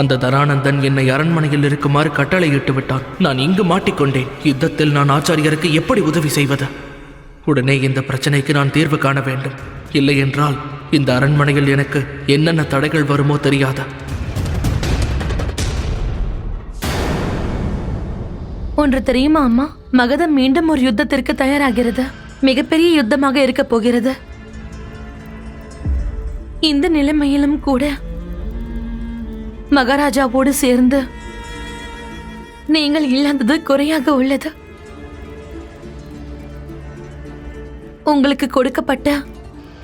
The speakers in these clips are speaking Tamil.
அந்த தரானந்தன் என்னை அரண்மனையில் இருக்குமாறு கட்டளையிட்டு விட்டான். நான் இங்கு மாட்டிக்கொண்டேன். யுத்தத்தில் நான் ஆச்சாரியருக்கு எப்படி உதவி செய்வது? உடனே இந்த பிரச்சனைக்கு நான் தீர்வு காண வேண்டும். இல்லை என்றால் இந்த அரண்மனையில் எனக்கு என்னென்ன தடைகள் வருமோ தெரியாத? ஒன்று தெரியுமா அம்மா? மகதம் மீண்டும் ஒரு யுத்தத்திற்கு தயாராகிறது. மிகப்பெரிய யுத்தமாக இருக்க போகிறது. இந்த நிலைமையிலும் கூட மகாராஜாவோடு சேர்ந்து நீங்கள் இல்லாதது குறையாக உள்ளது. உங்களுக்கு கொடுக்கப்பட்ட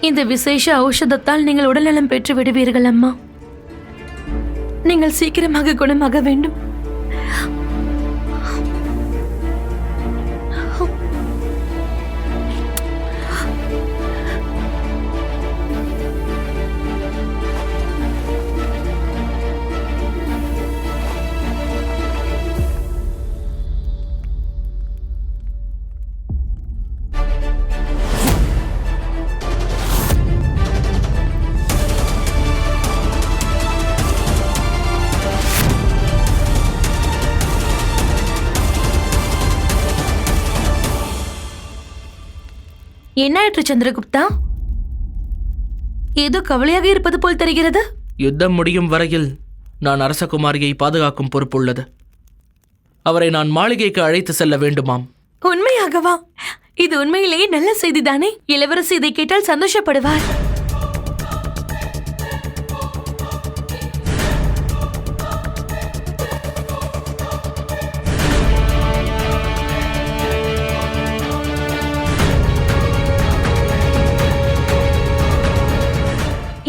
இந்த விசேஷ ஔஷதத்தால் நீங்கள் உடல்நலம் பெற்று விடுவீர்கள் அம்மா. நீங்கள் சீக்கிரமாக குணமாக வேண்டும். என்ன ஆயிற்று சந்திரகுப்தா? ஏதோ கவலையாக இருப்பது போல் தெரிகிறது. யுத்தம் முடியும் வரையில் நான் அரசகுமாரியை பாதுகாக்கும் பொறுப்புள்ளது. அவரை நான் மாளிகைக்கு அழைத்து செல்ல வேண்டுமாம். உண்மையாகவா? இது உண்மையிலேயே நல்ல செய்திதானே? இளவரசி இதை கேட்டால் சந்தோஷப்படுவார்.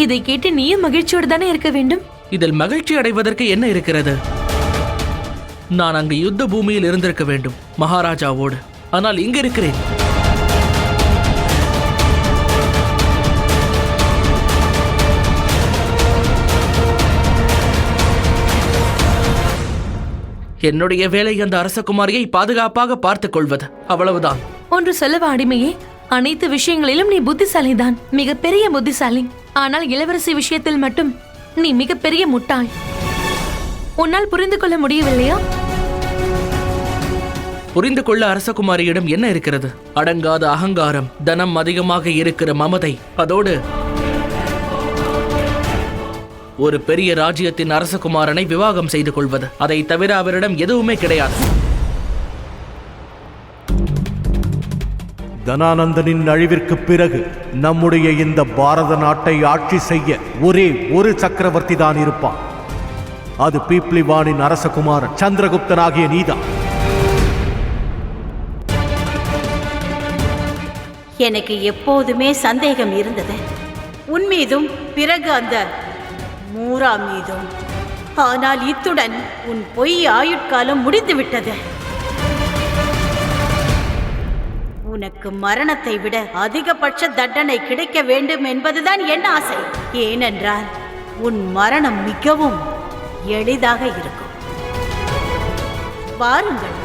இதை கேட்டு நீயும் மகிழ்ச்சியோடு தானே இருக்க வேண்டும்? இதில் மகிழ்ச்சி அடைவதற்கு என்ன இருக்கிறது? நான் அங்கு யுத்த பூமியில் இருந்திருக்க வேண்டும் மகாராஜாவோடு. ஆனால் இங்கு இருக்கிறேன். என்னுடைய வேலை அந்த அரசகுமாரியை பாதுகாப்பாக பார்த்துக் கொள்வது. அவ்வளவுதான். ஒன்று சொல்லவா அடிமையே அனைத்து விஷயங்களிலும் நீ புத்திசாலிதான். மிகப்பெரிய புத்திசாலி. ஆனால் இளவரசி விஷயத்தில் மட்டும் நீ மிகப்பெரிய முட்டாள். உன்னால் புரிந்து கொள்ள முடியவில்லையா? புரிந்து கொள்ள அரசகுமாரியிடம் என்ன இருக்கிறது? அடங்காத அகங்காரம் தனம் அதிகமாக இருக்கிற மமதை. அதோடு ஒரு பெரிய ராஜ்யத்தின் அரசகுமாரனை விவாகம் செய்து கொள்வது. அதை தவிர அவரிடம் எதுவுமே கிடையாது. தனானந்தனின் அழிவிற்கு பிறகு நம்முடைய இந்த பாரத நாட்டை ஆட்சி செய்ய ஒரே ஒரு சக்கரவர்த்தி தான் இருப்பான். அது பீப்ளிவானின் அரசகுமாரன் சந்திரகுப்தனாகிய நீதான். எனக்கு எப்போதுமே சந்தேகம் இருந்தது. உன் மீதும் பிறகு அந்த மூரா மீதும். ஆனால் இத்துடன் உன் பொய் ஆயுட்காலம் முடிந்துவிட்டது. உனக்கு மரணத்தை விட அதிகபட்ச தண்டனை கிடைக்க வேண்டும் என்பதுதான் என் ஆசை. ஏனென்றால் உன் மரணம் மிகவும் எளிதாக இருக்கும். வாருங்கள்.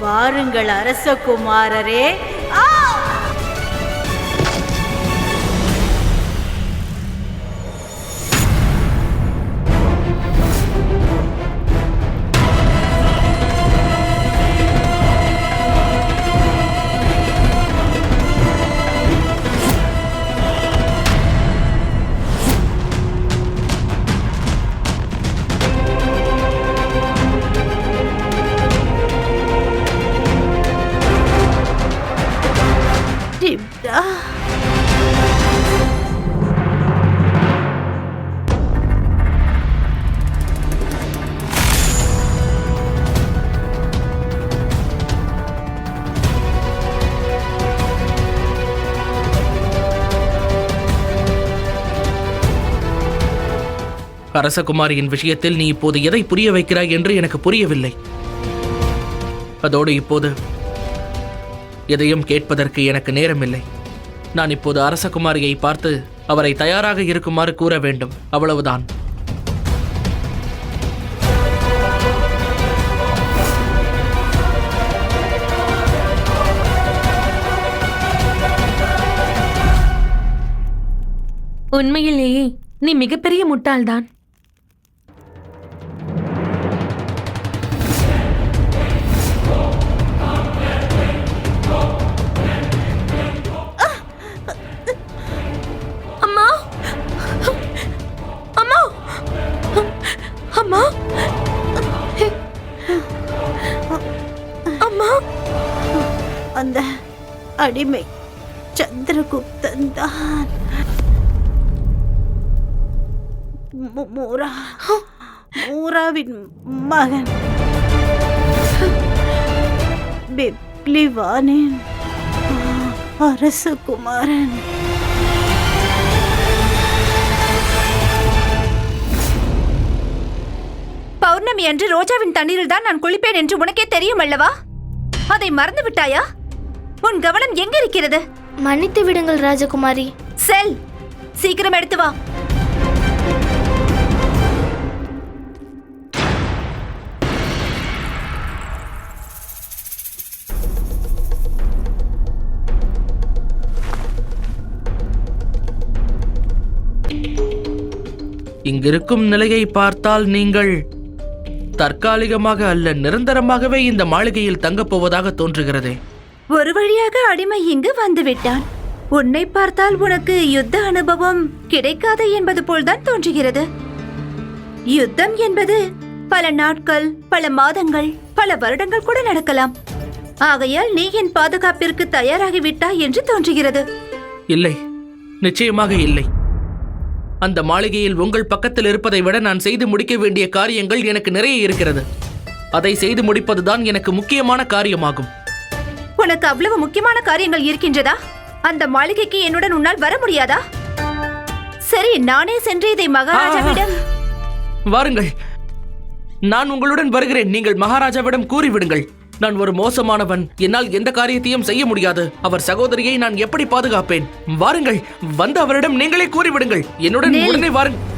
வாருங்கள் அரசகுமாரரே. ஆ! அரசகுமாரியின் விஷயத்தில் நீ இப்போது எதை புரிய வைக்கிறாய் என்று எனக்கு புரியவில்லை. அதோடு இப்போது எதையும் கேட்பதற்கு எனக்கு நேரமில்லை. நான் இப்போது அரசகுமாரியை பார்த்து அவரை தயாராக இருக்குமாறு கூற வேண்டும். அவ்வளவுதான். உண்மையிலேயே நீ மிகப்பெரிய முட்டாள்தான். அடிமை. சந்திரகுப்தன் தான். மூரா மூராவின் மகன். பிப்ளிவானின் அரசகுமாரன். பௌர்ணமி அன்று ரோஜாவின் தண்ணீரில் தான் நான் குளிப்பேன் என்று உனக்கே தெரியும் அல்லவா? அதை மறந்து விட்டாயா உன் கவனம் எங்க இருக்கிறது மன்னித்து விடுங்கள் ராஜகுமாரி. செல்! சீக்கிரம் எடுத்து வா. இங்கிருக்கும் நிலையை பார்த்தால் நீங்கள் தற்காலிகமாக அல்ல நிரந்தரமாகவே இந்த மாளிகையில் தங்கப் போவதாக தோன்றுகிறதே. ஒரு வழியாக அடிமை இங்கு வந்துவிட்டான். உன்னை பார்த்தால் உனக்கு யுத்த அனுபவம் கிடைக்காது என்பது போல்தான் தோன்றுகிறது. யுத்தம் என்பது பல நாட்கள் பல மாதங்கள் பல வருடங்கள் கூட நடக்கலாம். ஆகையால் நீ என் பாதுகாப்பிற்கு தயாராகிவிட்டாய் என்று தோன்றுகிறது. இல்லை நிச்சயமாக இல்லை. அந்த மாளிகையில் உங்கள் பக்கத்தில் இருப்பதை விட நான் செய்து முடிக்க வேண்டிய காரியங்கள் எனக்கு நிறைய இருக்கிறது. அதை செய்து முடிப்பதுதான் எனக்கு முக்கியமான காரியமாகும். உனக்கு அவ்வளவு முக்கியமான காரியங்கள் இருக்கின்றதா? அந்த மாளிகைக்கு என்னுடன் உன்னால் வர முடியாதா? சரி நானே சென்று இதை மகாராஜாவிடம் வாருங்கள். நான் உங்களுடன் வருகிறேன். நீங்கள் மகாராஜாவிடம் கூறிவிடுங்கள். நான் ஒரு மோசமானவன். என்னால் எந்த காரியத்தையும் செய்ய முடியாது. அவர் சகோதரியை நான் எப்படி பாதுகாப்பேன்? வாருங்கள். வந்து அவரிடம் நீங்களே கூறிவிடுங்கள். என்னுடன். உடனே வாருங்கள்.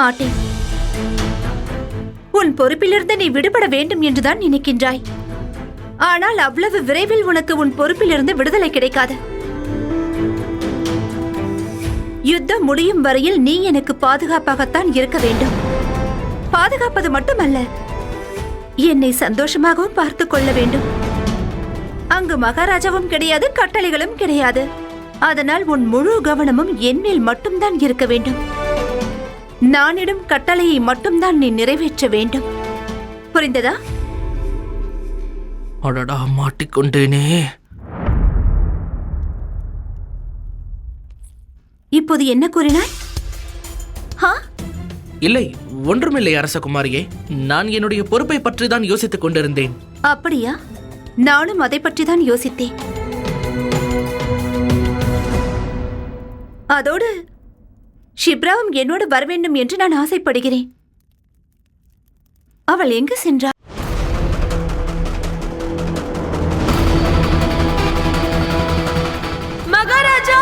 மாட்டேன். உன் பொறுப்பிலிருந்து நீ விடுபட வேண்டும் என்றுதான் நினைக்கின்றாய். ஆனால் அவ்வளவு விரைவில் உனக்கு உன் பொறுப்பிலிருந்து விடுதலை கிடைக்காது. யுத்தம் முடியும் வரையில் நீ எனக்கு பாதுகாப்பாகத்தான் இருக்க வேண்டும். பாதுகாப்பது மட்டுமல்ல என்னை சந்தோஷமாகவும் பார்த்து கொள்ள வேண்டும். அங்கு மகாராஜாவும் கிடையாது கட்டளைகளும் கிடையாது. அதனால் உன் முழு கவனமும் என் மேல் மட்டும்தான் இருக்க வேண்டும். நானிடம் கட்டளையை மட்டும்தான் நீ நிறைவேற்ற வேண்டும். புரிந்ததா? அடடா மாட்டிக்கொண்டேனே. இப்போது என்ன கூறினாய்? ஹா? இல்லை ஒன்றுமில்லை அரசகுமாரியே. நான் என்னுடைய பொறுப்பை பற்றி தான் யோசித்துக் கொண்டிருந்தேன். அப்படியா? நானும் அதை பற்றி தான் யோசித்தேன். அதோடு ஷிப்ராவும் என்னோடு வர வேண்டும் என்று நான் ஆசைப்படுகிறேன். அவள் எங்கு சென்றாள் மகாராஜா!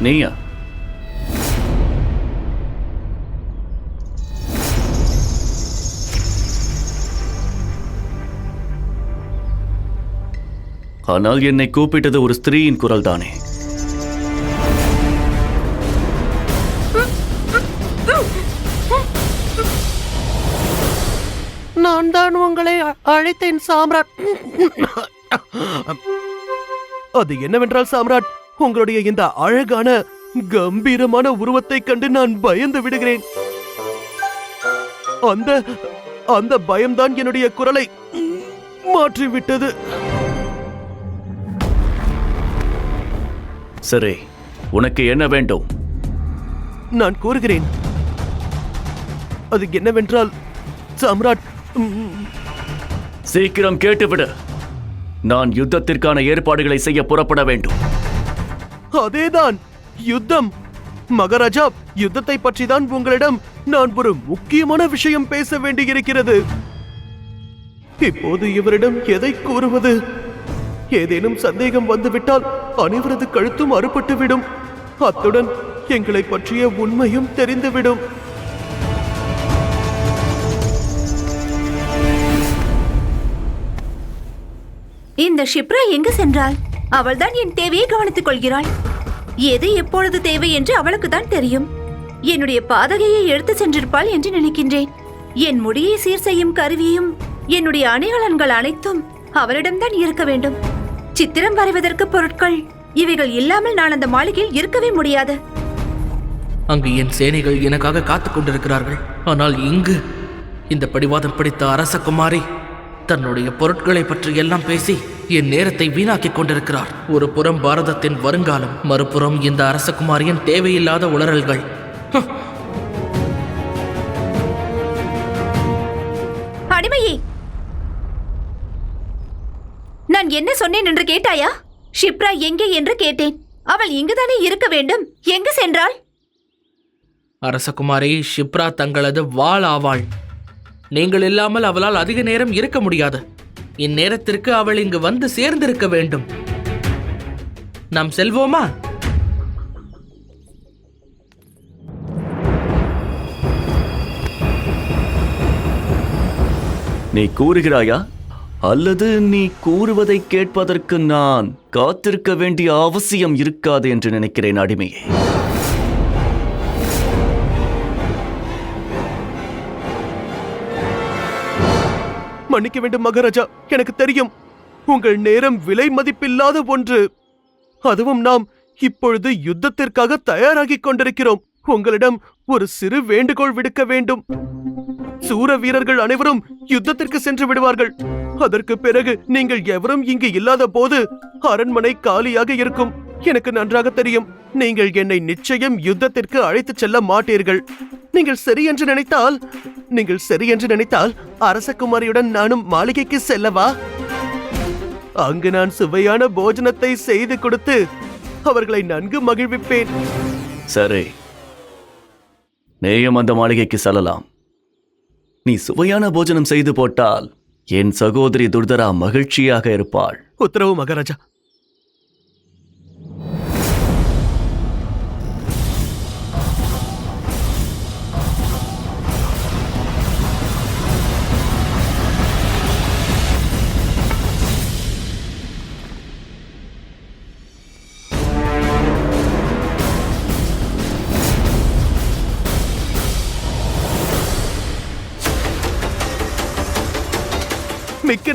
நீயா? ஆனால் என்னை கூப்பிட்டது ஒரு ஸ்திரீயின் குரல் தானே நான் தான் உங்களை அழைத்தேன் சாம்ராட். அது என்னவென்றால் சாம்ராட் உங்களுடைய இந்த அழகான கம்பீரமான உருவத்தைக் கண்டு நான் பயந்து விடுகிறேன். அந்த அந்த பயம்தான் என்னுடைய குரலை மாற்றிவிட்டது. சரி உனக்கு என்ன வேண்டும்? நான் கூறுகிறேன். அது என்னவென்றால் சாம்ராட் சீக்கிரம் கேட்டுவிடு. நான் யுத்தத்திற்கான ஏற்பாடுகளை செய்ய புறப்பட வேண்டும். அதேதான் யுத்தம். மகாராஜா யுத்தத்தை பற்றி தான் உங்களிடம் நான் ஒரு முக்கியமான விஷயம் பேச வேண்டியிருக்கிறது. இப்போது இவரிடம் எதை கூறுவது? ஏதேனும் சந்தேகம் வந்துவிட்டால் அனைவரது கழுத்தும் அறுபட்டுவிடும். அத்துடன் எங்களை பற்றிய உண்மையும் தெரிந்துவிடும். இந்த ஷிப்ரா எங்கு சென்றாள்? அவள்தான் என் தேவையை கவனித்துக் கொள்கிறாள். எது எப்பொழுது தேவை என்று அவளுக்கு தான் தெரியும். என்னுடைய பாதகையை எடுத்து சென்றிருப்பாள் என்று நினைக்கின்றேன். என் முடியை சீர் செய்யும் கருவியும் என்னுடைய அணிகலன்கள் அனைத்தும் அவளிடம்தான் இருக்க வேண்டும். சித்திரம் வரைவதற்கு பொருட்கள். இவைகள் இல்லாமல் நான் அந்த மாளிகையில் இருக்கவே முடியாது. அங்கு என் சேனைகள் எனக்காக காத்துக் கொண்டிருக்கிறார்கள். ஆனால் இங்கு இந்த படிவாதம் பிடித்த அரசகுமாரி தன்னுடைய பொருட்களை பற்றி எல்லாம் பேசி என் நேரத்தை வீணாக்கிக் கொண்டிருக்கிறார். ஒரு புறம் பாரதத்தின் வருங்காலம் மறுபுறம் இந்த அரசகுமாரியின் தேவையில்லாத உளறல்கள். நான் என்ன சொன்னேன் என்று கேட்டாயா? ஷிப்ரா எங்கே என்று கேட்டேன். அவள் இங்குதானே இருக்க வேண்டும். எங்கு சென்றாள்? அரசகுமாரி ஷிப்ரா தங்களது வாள் ஆவாள். நீங்கள் இல்லாமல் அவளால் அதிக நேரம் இருக்க முடியாது. இந்நேரத்திற்கு அவள் இங்கு வந்து சேர்ந்திருக்க வேண்டும். நாம் செல்வோமா? நீ கூறுகிறாயா? அல்லது நீ கூறுவதை கேட்பதற்கு நான் காத்திருக்க வேண்டிய அவசியம் இருக்காது என்று நினைக்கிறேன் அடிமையே. மன்னிக்க வேண்டும் மகாராஜா. எனக்கு தெரியும் உங்கள் நேரம் விலை மதிப்பில்லாத ஒன்று. அதுவும் நாம் இப்பொழுது யுத்தத்திற்காக தயாராகிக் கொண்டிருக்கிறோம். உங்களிடம் ஒரு சிறு வேண்டுகோள் விடுக்க வேண்டும். சூர வீரர்கள் அனைவரும் யுத்தத்திற்கு சென்று விடுவார்கள். அதற்கு பிறகு நீங்கள் எவரும் இங்கு இல்லாத போது அரண்மனை காலியாக இருக்கும். எனக்கு நன்றாக தெரியும். நீங்கள் என்னை நிச்சயம் யுத்தத்திற்கு அழைத்துச் செல்ல மாட்டீர்கள். நீங்கள் சரி என்று நினைத்தால் நீங்கள் சரி என்று நினைத்தால் அரசகுமாரியுடன் நானும் மாளிகைக்கு செல்லவா? அங்கு நான் சுவையான போஜனத்தை செய்து கொடுத்து அவர்களை நன்கு மகிழ்விப்பேன். சரி. நேயம் அந்த மாளிகைக்கு செல்லலாம். நீ சுவையான போஜனம் செய்து போட்டால் என் சகோதரி துர்தரா மகிழ்ச்சியாக இருப்பாள். உத்தரவு மகாராஜா.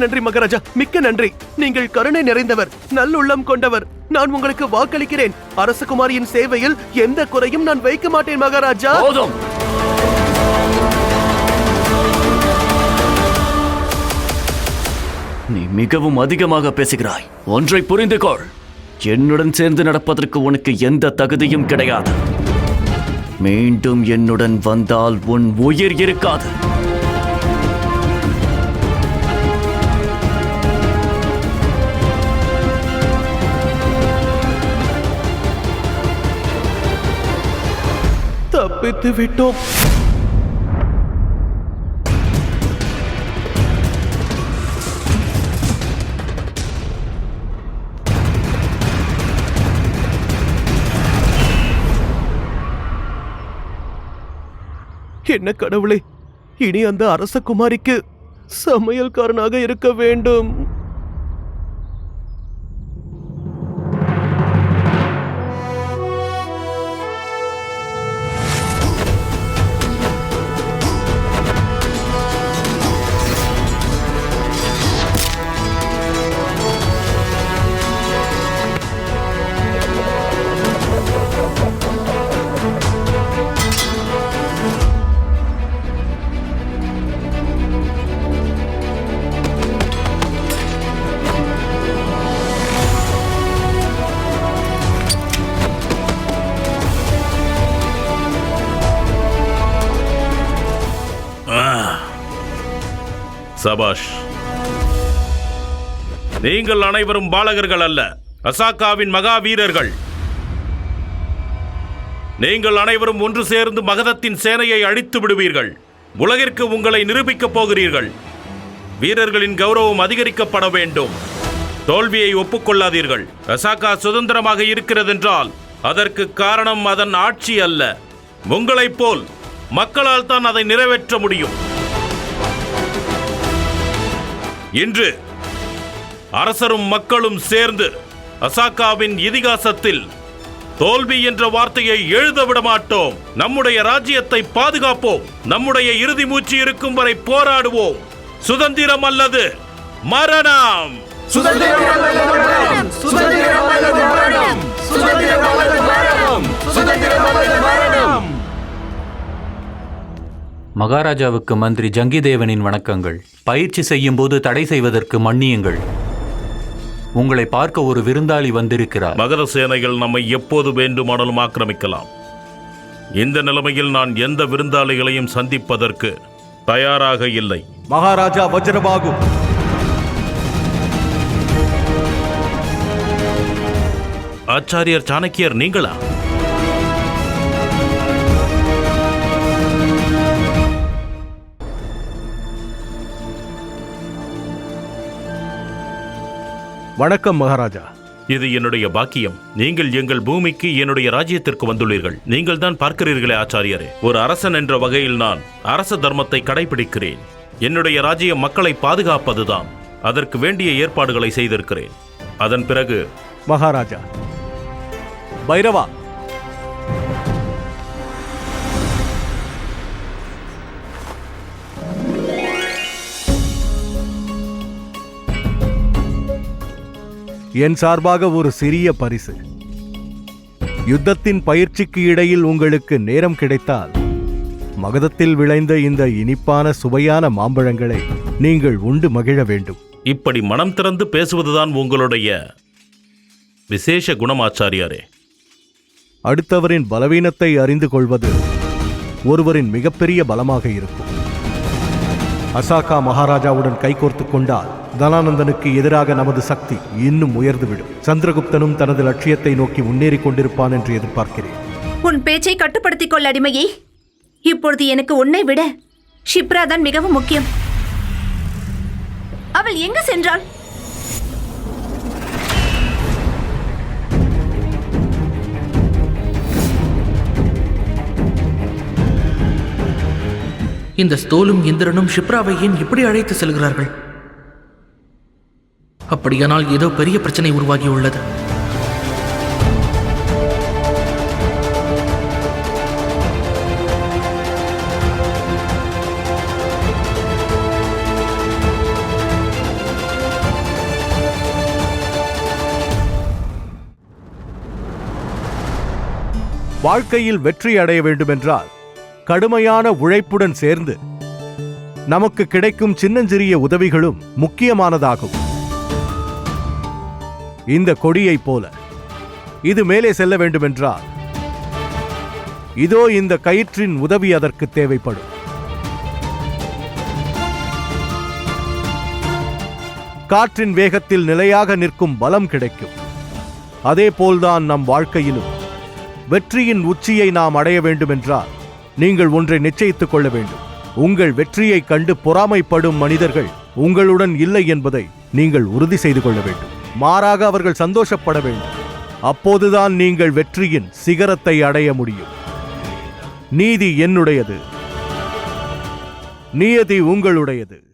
நன்றி மகாராஜா. மிக்க நன்றி. நீங்கள் கருணை நிறைந்தவர் நல்லுள்ளம் கொண்டவர். நான் உங்களுக்கு வாக்களிக்கிறேன். அரசகுமாரியின் சேவையில் எந்த குறையும் நான் வைக்க மாட்டேன் மகாராஜா. போதும். நீ மிகவும் அதிகமாக பேசுகிறாய். ஒன்றை புரிந்து கொள் என்னுடன் சேர்ந்து நடப்பதற்கு உனக்கு எந்த தகுதியும் கிடையாது. மீண்டும் என்னுடன் வந்தால் உன் உயிர் இருக்காது. தப்பித்து விட்டோம் என்ன கடவுளே இனி அந்த அரசகுமாரிக்கு சமையல்காரனாக இருக்க வேண்டும். சபாஷ். நீங்கள் அனைவரும் பாலகர்கள் அல்ல அசாக்காவின் மகா வீரர்கள். நீங்கள் அனைவரும் ஒன்று சேர்ந்து மகதத்தின் சேனையை அழித்து விடுவீர்கள். உலகிற்கு உங்களை நிரூபிக்கப் போகிறீர்கள். வீரர்களின் கௌரவம் அதிகரிக்கப்பட வேண்டும். தோல்வியை ஒப்புக்கொள்ளாதீர்கள். அசாக்கா சுதந்திரமாக இருக்கிறதென்றால் அதற்கு காரணம் அதன் ஆட்சி அல்ல. உங்களைப் போல் மக்களால் தான் அதை நிறைவேற்ற முடியும். இன்று அரசரும் மக்களும் சேர்ந்து அசாக்காவின் இதிகாசத்தில் தோல்வி என்ற வார்த்தையை எழுத விட மாட்டோம் நம்முடைய ராஜ்யத்தை பாதுகாப்போம். நம்முடைய இறுதி மூச்சு இருக்கும் வரை போராடுவோம். சுதந்திரம் அல்லது மரணம். சுதந்திரம் மகாராஜாவுக்கு மந்திரி ஜங்கிதேவனின் வணக்கங்கள். பயிற்சி செய்யும் போது தடை செய்வதற்கு மன்னியுங்கள். உங்களை பார்க்க ஒரு விருந்தாளி வந்திருக்கிறார். மகத சேனைகள் நம்மை எப்போது வேண்டுமானாலும் ஆக்கிரமிக்கலாம். இந்த நிலைமையில் நான் எந்த விருந்தாளிகளையும் சந்திப்பதற்கு தயாராக இல்லை. மகாராஜா வஜ்ரபாகு. ஆச்சாரியர் சாணக்கியர் நீங்களா? வணக்கம் மகாராஜா. இது என்னுடைய பாக்கியம். நீங்கள் எங்கள் பூமிக்கு என்னுடைய ராஜ்யத்திற்கு வந்துள்ளீர்கள். நீங்கள் தான் பார்க்கிறீர்களே ஆச்சாரியரே. ஒரு அரசன் என்ற வகையில் நான் அரச தர்மத்தை கடைபிடிக்கிறேன். என்னுடைய ராஜ்யம் மக்களை பாதுகாப்பதுதான். அதற்கு வேண்டிய ஏற்பாடுகளை செய்திருக்கிறேன். அதன் பிறகு மகாராஜா. பைரவா என் சார்பாக ஒரு சிறிய பரிசு. யுத்தத்தின் பயிற்சிக்கு இடையில் உங்களுக்கு நேரம் கிடைத்தால் மகதத்தில் விளைந்த இந்த இனிப்பான சுவையான மாம்பழங்களை நீங்கள் உண்டு மகிழ வேண்டும். இப்படி மனம் திறந்து பேசுவதுதான் உங்களுடைய விசேஷ குணம் ஆச்சாரியாரே அடுத்தவரின் பலவீனத்தை அறிந்து கொள்வது ஒருவரின் மிகப்பெரிய பலமாக இருக்கும். அசாகா மகாராஜாவுடன் கைகோர்த்து கொண்டால் தனானந்தனுக்கு எதிராக நமது சக்தி இன்னும் உயர்ந்துவிடும். சந்திரகுப்தனும் தனது லட்சியத்தை நோக்கி முன்னேறிக் கொண்டிருப்பான் என்று எதிர்பார்க்கிறேன். உன் பேச்சை கட்டுப்படுத்திக் கொள் அடிமையே. இப்பொழுது எனக்கு உன்னை விட ஷிப்ரா தான் மிகவும் முக்கியம். அவள் எங்கு சென்றாள்? இந்த ஸ்தோலும் இந்திரனும் ஷிப்ராவை ஏன் இப்படி அழைத்து செல்கிறார்கள்? அப்படியானால் ஏதோ பெரிய பிரச்சனை உருவாகியுள்ளது. வாழ்க்கையில் வெற்றி அடைய வேண்டுமென்றால் கடுமையான உழைப்புடன் சேர்ந்து நமக்கு கிடைக்கும் சின்னஞ்சிறிய உதவிகளும் முக்கியமானதாகும். இந்த கொடியைப் போல. இது மேலே செல்ல வேண்டுமென்றால் இதோ இந்த கயிற்றின் உதவி அதற்கு தேவைப்படும். காற்றின் வேகத்தில் நிலையாக நிற்கும் பலம் கிடைக்கும். அதேபோல்தான் நம் வாழ்க்கையிலும். வெற்றியின் உச்சியை நாம் அடைய வேண்டுமென்றால் நீங்கள் ஒன்றை நிச்சயித்துக் கொள்ள வேண்டும். உங்கள் வெற்றியைக் கண்டு பொறாமைப்படும் மனிதர்கள் உங்களுடன் இல்லை என்பதை நீங்கள் உறுதி செய்து கொள்ள வேண்டும். மாறாக அவர்கள் சந்தோஷப்பட வேண்டும். அப்போதுதான் நீங்கள் வெற்றியின் சிகரத்தை அடைய முடியும். நீதி என்னுடையது. நியதி உங்களுடையது.